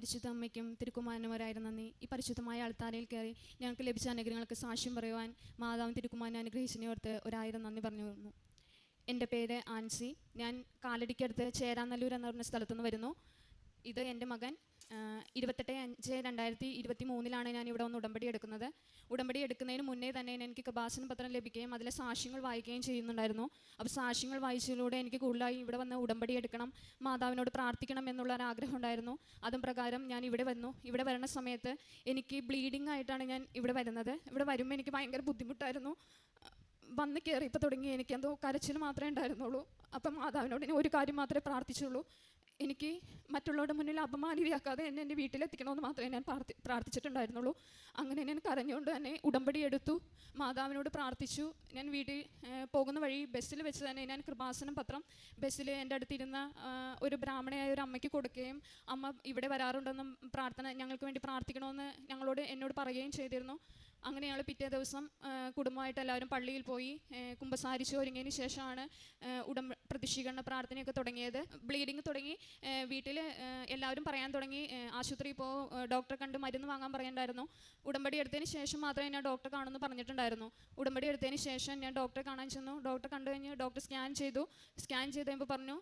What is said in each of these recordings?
പരിശുദ്ധ അമ്മയ്ക്കും തിരുക്കുമാരനും ഒരായിരം നന്ദി ഈ പരിശുദ്ധമായ അൾത്താരയിൽ കയറി ഞങ്ങൾക്ക് ലഭിച്ച അനുഗ്രഹങ്ങൾക്ക് സാക്ഷ്യം പറയുവാൻ മാതാവും തിരുക്കുമാരനെ അനുഗ്രഹിച്ചതിനെ ഓർത്ത് ഒരായിരം നന്ദി പറഞ്ഞു എന്റെ പേര് ആൻസി. ഞാൻ കാലടിക്കടുത്ത് ചേരാനല്ലൂർ എന്ന് പറഞ്ഞ സ്ഥലത്തുനിന്ന് വരുന്നു. ഇത് എന്റെ മകൻ ഇരുപത്തെട്ട് അഞ്ച് രണ്ടായിരത്തി ഇരുപത്തി മൂന്നിലാണ് ഞാൻ ഇവിടെ വന്ന് ഉടമ്പടി എടുക്കുന്നത്. ഉടമ്പടി എടുക്കുന്നതിന് മുന്നേ തന്നെ എനിക്ക് കബാസന പത്രം ലഭിക്കുകയും അതിലെ സാക്ഷ്യങ്ങൾ വായിക്കുകയും ചെയ്യുന്നുണ്ടായിരുന്നു. അപ്പോൾ സാക്ഷ്യങ്ങൾ വായിച്ചതിലൂടെ എനിക്ക് കൂടുതലായി ഇവിടെ വന്ന് ഉടമ്പടി എടുക്കണം മാതാവിനോട് പ്രാർത്ഥിക്കണം എന്നുള്ള ഒരു ആഗ്രഹം ഉണ്ടായിരുന്നു. അതും പ്രകാരം ഞാൻ ഇവിടെ വന്നു. ഇവിടെ വരുന്ന സമയത്ത് എനിക്ക് ബ്ലീഡിംഗ് ആയിട്ടാണ് ഞാൻ ഇവിടെ വരുന്നത്. ഇവിടെ വരുമ്പോൾ എനിക്ക് ഭയങ്കര ബുദ്ധിമുട്ടായിരുന്നു. വന്ന് കയറിയപ്പോൾ തുടങ്ങി എനിക്ക് എന്തോ കരച്ചിൽ മാത്രമേ ഉണ്ടായിരുന്നുള്ളൂ. അപ്പം മാതാവിനോട് ഒരു കാര്യം മാത്രമേ പ്രാർത്ഥിച്ചുള്ളൂ. എനിക്ക് മറ്റുള്ളവരുടെ മുന്നിൽ അപമാനിതയാക്കാതെ എന്നെ എന്റെ വീട്ടിലെത്തിക്കണമെന്ന് മാത്രമേ ഞാൻ പ്രാർത്ഥി പ്രാർത്ഥിച്ചിട്ടുണ്ടായിരുന്നുള്ളൂ. അങ്ങനെ ഞാൻ കരഞ്ഞുകൊണ്ട് തന്നെ ഉടമ്പടി എടുത്തു. മാതാവിനോട് പ്രാർത്ഥിച്ചു. ഞാൻ വീട്ടിൽ പോകുന്ന വഴി ബസ്സിൽ വെച്ച് തന്നെ ഞാൻ കൃപാസനം പത്രം ബസ്സിൽ എന്റെ അടുത്തിരുന്ന ഒരു ബ്രാഹ്മണയായ ഒരു അമ്മയ്ക്ക് കൊടുക്കുകയും അമ്മ ഇവിടെ വരാറുണ്ടെന്നും പ്രാർത്ഥന ഞങ്ങൾക്ക് വേണ്ടി പ്രാർത്ഥിക്കണമെന്ന് ഞങ്ങളോട് എന്നോട് പറയുകയും ചെയ്തിരുന്നു. അങ്ങനെ ഞങ്ങൾ പിറ്റേ ദിവസം കുടുംബമായിട്ട് എല്ലാവരും പള്ളിയിൽ പോയി കുമ്പസാരിച്ച് ഒരുങ്ങിയതിന് ശേഷമാണ് ഉടം പ്രതിഷ്ഠീകരണ പ്രാർത്ഥനയൊക്കെ തുടങ്ങിയത്. ബ്ലീഡിങ് തുടങ്ങി വീട്ടിൽ എല്ലാവരും പറയാൻ തുടങ്ങി ആശുപത്രിയിൽ പോ ഡോക്ടറെ കണ്ട് മരുന്ന് വാങ്ങാൻ പറയണ്ടായിരുന്നു. ഉടമ്പടി എടുത്തതിന് ശേഷം മാത്രമേ ഞാൻ ഡോക്ടറെ കാണുമെന്ന് പറഞ്ഞിട്ടുണ്ടായിരുന്നു. ഉടമ്പടി എടുത്തതിന് ശേഷം ഞാൻ ഡോക്ടറെ കാണാൻ ചെന്നു. ഡോക്ടറെ കണ്ടു കഴിഞ്ഞ് ഡോക്ടർ സ്കാൻ ചെയ്തു. സ്കാൻ ചെയ്ത് കഴിയുമ്പോൾ പറഞ്ഞു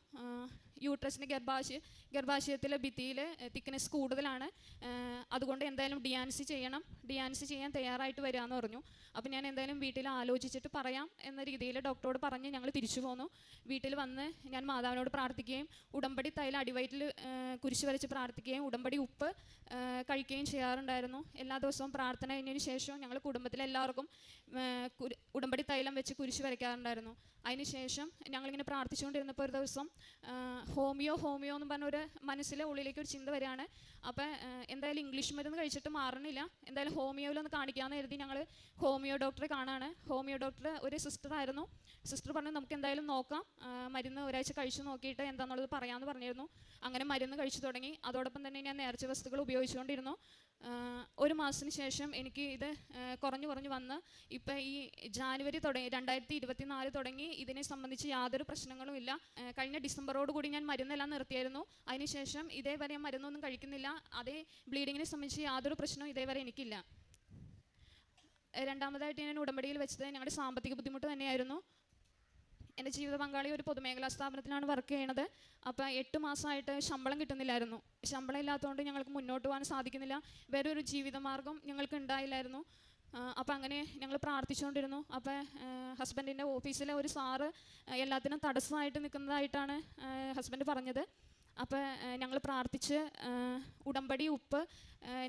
യൂട്രസിന്റെ ഗർഭാശയ ഗർഭാശയത്തിലെ ഭിത്തിയിൽ തിക്നെസ് കൂടുതലാണ്. അതുകൊണ്ട് എന്തായാലും ഡിയാൻസി ചെയ്യണം. ഡിയാൻസി ചെയ്യാൻ തയ്യാറായിട്ട് വരികയെന്ന് പറഞ്ഞു. അപ്പോൾ ഞാൻ എന്തായാലും വീട്ടിൽ ആലോചിച്ചിട്ട് പറയാം എന്ന രീതിയിൽ ഡോക്ടറോട് പറഞ്ഞ് ഞങ്ങൾ തിരിച്ചു പോന്നു. വീട്ടിൽ വന്ന് ഞാൻ മാതാവിനോട് പ്രാർത്ഥിക്കുകയും ഉടമ്പടി തൈല അടിവയറ്റിൽ കുരിശ് വരച്ച് പ്രാർത്ഥിക്കുകയും ഉടമ്പടി ഉപ്പ് കഴിക്കുകയും ചെയ്യാറുണ്ടായിരുന്നു. എല്ലാ ദിവസവും പ്രാർത്ഥന കഴിഞ്ഞതിന് ശേഷം ഞങ്ങൾ കുടുംബത്തിലെല്ലാവർക്കും ഉടമ്പടി തൈലം വെച്ച് കുരിശ് വരയ്ക്കാറുണ്ടായിരുന്നു. അതിന് ശേഷം ഞങ്ങളിങ്ങനെ പ്രാർത്ഥിച്ചുകൊണ്ടിരുന്നപ്പോൾ ഒരു ദിവസം ഹോമിയോ ഹോമിയോ എന്ന് പറഞ്ഞ ഒരു മനസ്സിലെ ഉള്ളിലേക്ക് ഒരു ചിന്ത വരികയാണ്. അപ്പം എന്തായാലും ഇംഗ്ലീഷ് മരുന്ന് കഴിച്ചിട്ട് മാറണില്ല. എന്തായാലും ഹോമിയോയിലൊന്ന് കാണിക്കാമെന്ന് കരുതി ഞങ്ങൾ ഹോമിയോ ഡോക്ടറെ കാണാണ്. ഹോമിയോ ഡോക്ടർ ഒരു സിസ്റ്റർ ആയിരുന്നു. സിസ്റ്റർ പറഞ്ഞു നമുക്ക് എന്തായാലും നോക്കാം. മരുന്ന് ഒരാഴ്ച കഴിച്ചു നോക്കിയിട്ട് എന്താണെന്നുള്ളത് പറയാമെന്ന് പറഞ്ഞിരുന്നു. അങ്ങനെ മരുന്ന് കഴിച്ചു തുടങ്ങി. അതോടൊപ്പം തന്നെ ഞാൻ നേർച്ച വസ്തുക്കൾ ഉപയോഗിച്ചുകൊണ്ടിരുന്നു. ഒരു മാസത്തിന് ശേഷം എനിക്ക് ഇത് കുറഞ്ഞു കുറഞ്ഞു വന്ന് ഇപ്പം ഈ ജാനുവരി തുടങ്ങി രണ്ടായിരത്തി ഇരുപത്തി നാല് തുടങ്ങി ഇതിനെ സംബന്ധിച്ച് യാതൊരു പ്രശ്നങ്ങളും ഇല്ല. കഴിഞ്ഞ ഡിസംബറോട് കൂടി ഞാൻ മരുന്നെല്ലാം നിർത്തിയായിരുന്നു. അതിനുശേഷം ഇതേവരെ ഞാൻ മരുന്നൊന്നും കഴിക്കുന്നില്ല. അതേ ബ്ലീഡിങ്ങിനെ സംബന്ധിച്ച് യാതൊരു പ്രശ്നവും ഇതേവരെ എനിക്കില്ല. രണ്ടാമതായിട്ട് ഞാൻ ഉടമ്പടിയിൽ വെച്ചത് ഞങ്ങളുടെ സാമ്പത്തിക ബുദ്ധിമുട്ട് തന്നെയായിരുന്നു. എന്റെ ജീവിത പങ്കാളി ഒരു പൊതുമേഖലാ സ്ഥാപനത്തിലാണ് വർക്ക് ചെയ്യണത് അപ്പോൾ എട്ട് മാസമായിട്ട് ശമ്പളം കിട്ടുന്നില്ലായിരുന്നു. ശമ്പളം ഇല്ലാത്തതുകൊണ്ട് ഞങ്ങൾക്ക് മുന്നോട്ട് പോകാൻ സാധിക്കുന്നില്ല. വേറെ ഒരു ജീവിതമാർഗം ഞങ്ങൾക്ക് ഉണ്ടായില്ലായിരുന്നു. അപ്പം അങ്ങനെ ഞങ്ങൾ പ്രാർത്ഥിച്ചുകൊണ്ടിരുന്നു. അപ്പോൾ ഹസ്ബൻഡിന്റെ ഓഫീസിലെ ഒരു സാറ് എല്ലാത്തിനും തടസ്സമായിട്ട് നിൽക്കുന്നതായിട്ടാണ് ഹസ്ബൻഡ് പറഞ്ഞത്. അപ്പോൾ ഞങ്ങൾ പ്രാർത്ഥിച്ച് ഉടമ്പടി ഉപ്പ്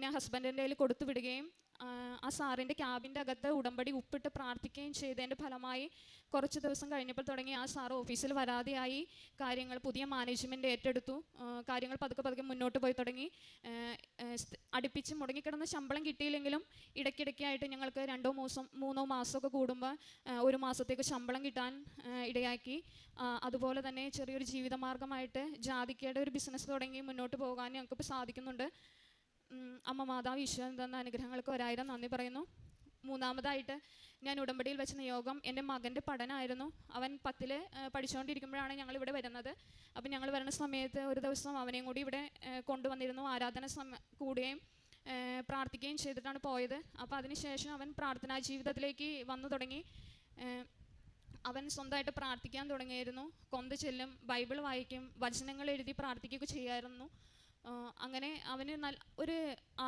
ഞാൻ ഹസ്ബൻഡിന്റെ കയ്യിൽ കൊടുത്തു വിടുകയും ആ, സാറിന്റെ ക്യാബിന്റെ അകത്ത് ഉടമ്പടി ഉപ്പിട്ട് പ്രാർത്ഥിക്കുകയും ചെയ്തതിന്റെ ഫലമായി കുറച്ച് ദിവസം കഴിഞ്ഞപ്പോൾ തുടങ്ങി ആ സാർ ഓഫീസിൽ വരാതെയായി കാര്യങ്ങൾ പുതിയ മാനേജ്മെന്റ് ഏറ്റെടുത്തു. കാര്യങ്ങൾ പതുക്കെ പതുക്കെ മുന്നോട്ട് പോയി തുടങ്ങി. അടുപ്പിച്ച് മുടങ്ങിക്കിടന്ന ശമ്പളം കിട്ടിയില്ലെങ്കിലും ഇടയ്ക്കിടയ്ക്കായിട്ട് ഞങ്ങൾക്ക് രണ്ടോ മാസം മൂന്നോ മാസമൊക്കെ കൂടുമ്പോൾ ഒരു മാസത്തേക്ക് ശമ്പളം കിട്ടാൻ ഇടയാക്കി. അതുപോലെ തന്നെ ചെറിയൊരു ജീവിതമാർഗമായിട്ട് ജാതിക്കയുടെ ഒരു ബിസിനസ് തുടങ്ങി മുന്നോട്ട് പോകാൻ ഞങ്ങൾക്കിപ്പോൾ സാധിക്കുന്നുണ്ട്. അമ്മ മാതാവ് ഈശ്വരൻ തന്ന അനുഗ്രഹങ്ങൾക്ക് ഒരായിരം നന്ദി പറയുന്നു. മൂന്നാമതായിട്ട് ഞാൻ ഉടമ്പടിയിൽ വെച്ച നിയോഗം എന്റെ മകന്റെ പഠനമായിരുന്നു അവൻ പത്തിൽ പഠിച്ചുകൊണ്ടിരിക്കുമ്പോഴാണ് ഞങ്ങൾ ഇവിടെ വരുന്നത്. അപ്പം ഞങ്ങൾ വരുന്ന സമയത്ത് ഒരു ദിവസം അവനെയും കൂടി ഇവിടെ കൊണ്ടുവന്നിരുന്നു. ആരാധന സമ കൂടുകയും പ്രാർത്ഥിക്കുകയും ചെയ്തിട്ടാണ് പോയത്. അപ്പോൾ അതിനുശേഷം അവൻ പ്രാർത്ഥനാ ജീവിതത്തിലേക്ക് വന്നു തുടങ്ങി. അവൻ സ്വന്തമായിട്ട് പ്രാർത്ഥിക്കാൻ തുടങ്ങിയിരുന്നു. കൊന്ത ചെല്ലും ബൈബിൾ വായിക്കും വചനങ്ങൾ എഴുതി പ്രാർത്ഥിക്കുകയൊക്കെ ചെയ്യായിരുന്നു. അങ്ങനെ അവന് നല്ല ഒരു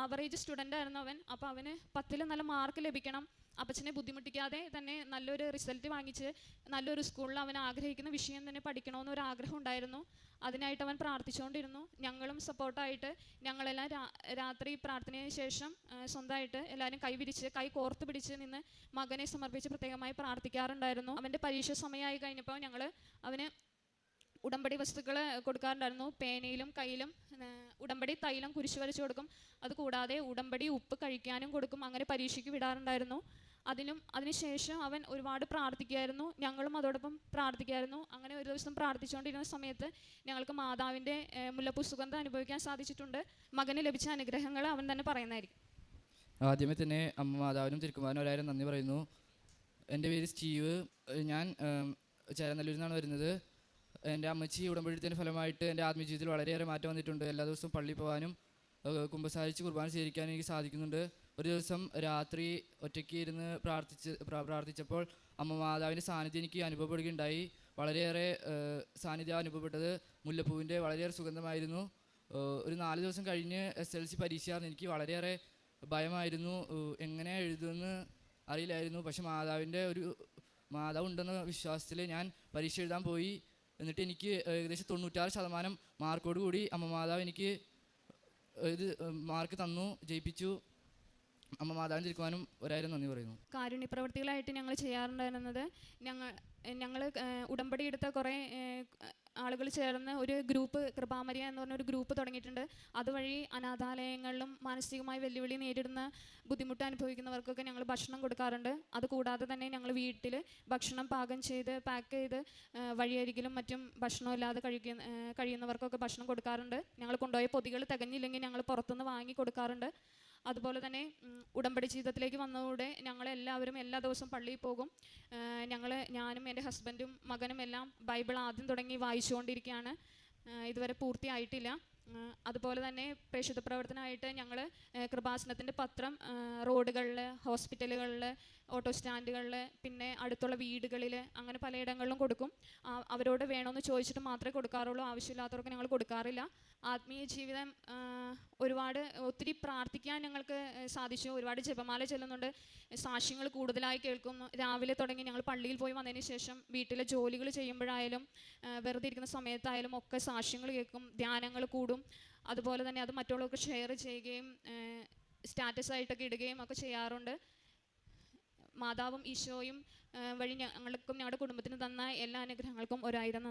ആവറേജ് സ്റ്റുഡന്റ് ആയിരുന്നു അവൻ. അപ്പോൾ അവന് പത്തിൽ നല്ല മാർക്ക് ലഭിക്കണം. അപ്പച്ചനെ ബുദ്ധിമുട്ടിക്കാതെ തന്നെ നല്ലൊരു റിസൾട്ട് വാങ്ങിച്ച് നല്ലൊരു സ്കൂളിൽ അവൻ ആഗ്രഹിക്കുന്ന വിഷയം തന്നെ പഠിക്കണമെന്ന് ഒരു ആഗ്രഹം ഉണ്ടായിരുന്നു. അതിനായിട്ട് അവൻ പ്രാർത്ഥിച്ചുകൊണ്ടിരുന്നു. ഞങ്ങളും സപ്പോർട്ടായിട്ട് ഞങ്ങളെല്ലാം രാത്രി പ്രാർത്ഥനയ്ക്ക് ശേഷം സ്വന്തമായിട്ട് എല്ലാവരും കൈവിരിച്ച് കൈ കോർത്ത് പിടിച്ച് നിന്ന് മകനെ സമർപ്പിച്ച് പ്രത്യേകമായി പ്രാർത്ഥിക്കാറുണ്ടായിരുന്നു. അവന്റെ പരീക്ഷ സമയമായി കഴിഞ്ഞപ്പോൾ ഞങ്ങൾ അവന് ഉടമ്പടി വസ്തുക്കൾ കൊടുക്കാറുണ്ടായിരുന്നു. പേനയിലും കയ്യിലും ഉടമ്പടി തൈലം കുരിശ് വരച്ച് കൊടുക്കും അതുകൂടാതെ ഉടമ്പടി ഉപ്പ് കഴിക്കാനും കൊടുക്കും. അങ്ങനെ പരീക്ഷയ്ക്ക് വിടാറുണ്ടായിരുന്നു. അതിനും അതിനുശേഷം അവൻ ഒരുപാട് പ്രാർത്ഥിക്കുമായിരുന്നു ഞങ്ങളും അതോടൊപ്പം പ്രാർത്ഥിക്കുമായിരുന്നു അങ്ങനെ ഒരു ദിവസം പ്രാർത്ഥിച്ചുകൊണ്ടിരുന്ന സമയത്ത് ഞങ്ങൾക്ക് മാതാവിന്റെ മുല്ലപ്പുസുഗന്ധം മുല്ലപ്പൂ അനുഭവിക്കാൻ സാധിച്ചിട്ടുണ്ട്. മകന് ലഭിച്ച അനുഗ്രഹങ്ങൾ അവൻ തന്നെ പറയുന്നതായിരിക്കും. ആദ്യമേ തന്നെ അമ്മ മാതാവിനും തിരുക്കുമാരനും ഒരായിരം നന്ദി പറയുന്നു. എന്റെ പേര് സ്റ്റീവ്. ഞാൻ ചേരനല്ലൂരിൽ നിന്നാണ് വരുന്നത്. എന്റെ അമ്മച്ചി ഉടമ്പഴുത്തിന്റെ ഫലമായിട്ട് എന്റെ ആത്മജീവിതത്തിൽ വളരെയേറെ മാറ്റം വന്നിട്ടുണ്ട്. എല്ലാ ദിവസവും പള്ളി പോകാനും കുമ്പസാരിച്ച് കുർബാന സ്വീകരിക്കാനും എനിക്ക് സാധിക്കുന്നുണ്ട്. ഒരു ദിവസം രാത്രി ഒറ്റയ്ക്ക് ഇരുന്ന് പ്രാർത്ഥിച്ച് പ്രാർത്ഥിച്ചപ്പോൾ അമ്മ മാതാവിന്റെ സാന്നിധ്യം എനിക്ക് അനുഭവപ്പെടുകയുണ്ടായി. വളരെയേറെ സാന്നിധ്യം അനുഭവപ്പെട്ടത് മുല്ലപ്പൂവിന്റെ വളരെയേറെ സുഗന്ധമായിരുന്നു. ഒരു നാല് ദിവസം കഴിഞ്ഞ് എസ് എൽ സി പരീക്ഷയായിരുന്നു. എനിക്ക് വളരെയേറെ ഭയമായിരുന്നു. എങ്ങനെ എഴുതുമെന്ന് അറിയില്ലായിരുന്നു. പക്ഷെ മാതാവിന്റെ ഒരു മാതാവ് ഉണ്ടെന്ന വിശ്വാസത്തിൽ ഞാൻ പരീക്ഷ എഴുതാൻ പോയി. എന്നിട്ട് എനിക്ക് ഏകദേശം തൊണ്ണൂറ്റാറ് ശതമാനം മാർക്കോട് കൂടി അമ്മ മാതാവ് എനിക്ക് ഇത് മാർക്ക് തന്നു ജയിപ്പിച്ചു. അമ്മ മാതാവിന് തിരുക്കുവാനും ഒരായിരം നന്ദി പറയുന്നു. കാരുണ്യ പ്രവർത്തികളായിട്ട് ഞങ്ങൾ ചെയ്യാറുണ്ടായിരുന്നത് ഞങ്ങൾ ഞങ്ങൾ ഉടമ്പടി എടുത്ത കുറേ ആളുകൾ ചേർന്ന് ഒരു ഗ്രൂപ്പ് കൃപാമരിയ എന്ന് പറഞ്ഞ ഒരു ഗ്രൂപ്പ് തുടങ്ങിയിട്ടുണ്ട്. അതുവഴി അനാഥാലയങ്ങളിലും മാനസികമായി വെല്ലുവിളി നേരിടുന്ന ബുദ്ധിമുട്ട് അനുഭവിക്കുന്നവർക്കൊക്കെ ഞങ്ങൾ ഭക്ഷണം കൊടുക്കാറുണ്ട്. അതുകൂടാതെ തന്നെ ഞങ്ങൾ വീട്ടിൽ ഭക്ഷണം പാകം ചെയ്ത് പാക്ക് ചെയ്ത് വഴിയരികിലും മറ്റും ഭക്ഷണം ഇല്ലാതെ കഴിക്കുന്ന കഴിയുന്നവർക്കൊക്കെ ഭക്ഷണം കൊടുക്കാറുണ്ട്. ഞങ്ങൾ കൊണ്ടുപോയ പൊതികൾ തികഞ്ഞില്ലെങ്കിൽ ഞങ്ങൾ പുറത്തുനിന്ന് വാങ്ങി കൊടുക്കാറുണ്ട്. അതുപോലെ തന്നെ ഉടമ്പടി ജീവിതത്തിലേക്ക് വന്നതോടെ ഞങ്ങളെല്ലാവരും എല്ലാ ദിവസവും പള്ളിയിൽ പോകും. ഞങ്ങൾ ഞാനും എന്റെ ഹസ്ബൻഡും മകനും എല്ലാം ബൈബിൾ ആദ്യം തുടങ്ങി വായിച്ചുകൊണ്ടിരിക്കുകയാണ്. ഇതുവരെ പൂർത്തിയായിട്ടില്ല. അതുപോലെ തന്നെ പ്രേക്ഷിത പ്രവർത്തനമായിട്ട് ഞങ്ങൾ കൃപാസനത്തിന്റെ പത്രം റോഡുകളിൽ ഹോസ്പിറ്റലുകളിൽ ഓട്ടോ സ്റ്റാൻഡുകളിൽ പിന്നെ അടുത്തുള്ള വീടുകളിൽ അങ്ങനെ പലയിടങ്ങളിലും കൊടുക്കും. അവരോട് വേണമെന്ന് ചോദിച്ചിട്ട് മാത്രമേ കൊടുക്കാറുള്ളൂ. ആവശ്യമില്ലാത്തവർക്ക് ഞങ്ങൾ കൊടുക്കാറില്ല. ആത്മീയ ജീവിതം ഒരുപാട് ഒത്തിരി പ്രാർത്ഥിക്കാൻ ഞങ്ങൾക്ക് സാധിച്ചു. ഒരുപാട് ജപമാല ചെല്ലുന്നുണ്ട്. സാക്ഷ്യങ്ങൾ കൂടുതലായി കേൾക്കുന്നു രാവിലെ തുടങ്ങി ഞങ്ങൾ പള്ളിയിൽ പോയി വന്നതിന് ശേഷം വീട്ടിലെ ജോലികൾ ചെയ്യുമ്പോഴായാലും വെറുതെ ഇരിക്കുന്ന സമയത്തായാലും ഒക്കെ സാക്ഷ്യങ്ങൾ കേൾക്കും. ധ്യാനങ്ങൾ കൂടും. അതുപോലെ തന്നെ അത് മറ്റുള്ളവർക്ക് ഷെയർ ചെയ്യുകയും സ്റ്റാറ്റസ് ആയിട്ടൊക്കെ ഇടുകയും ഒക്കെ ചെയ്യാറുണ്ട്. മാതാവും ഈശോയും വഴി ഞങ്ങൾക്കും ഞങ്ങളുടെ കുടുംബത്തിന് തന്ന എല്ലാ അനുഗ്രഹങ്ങൾക്കും ഒരായിരം നന്ദി.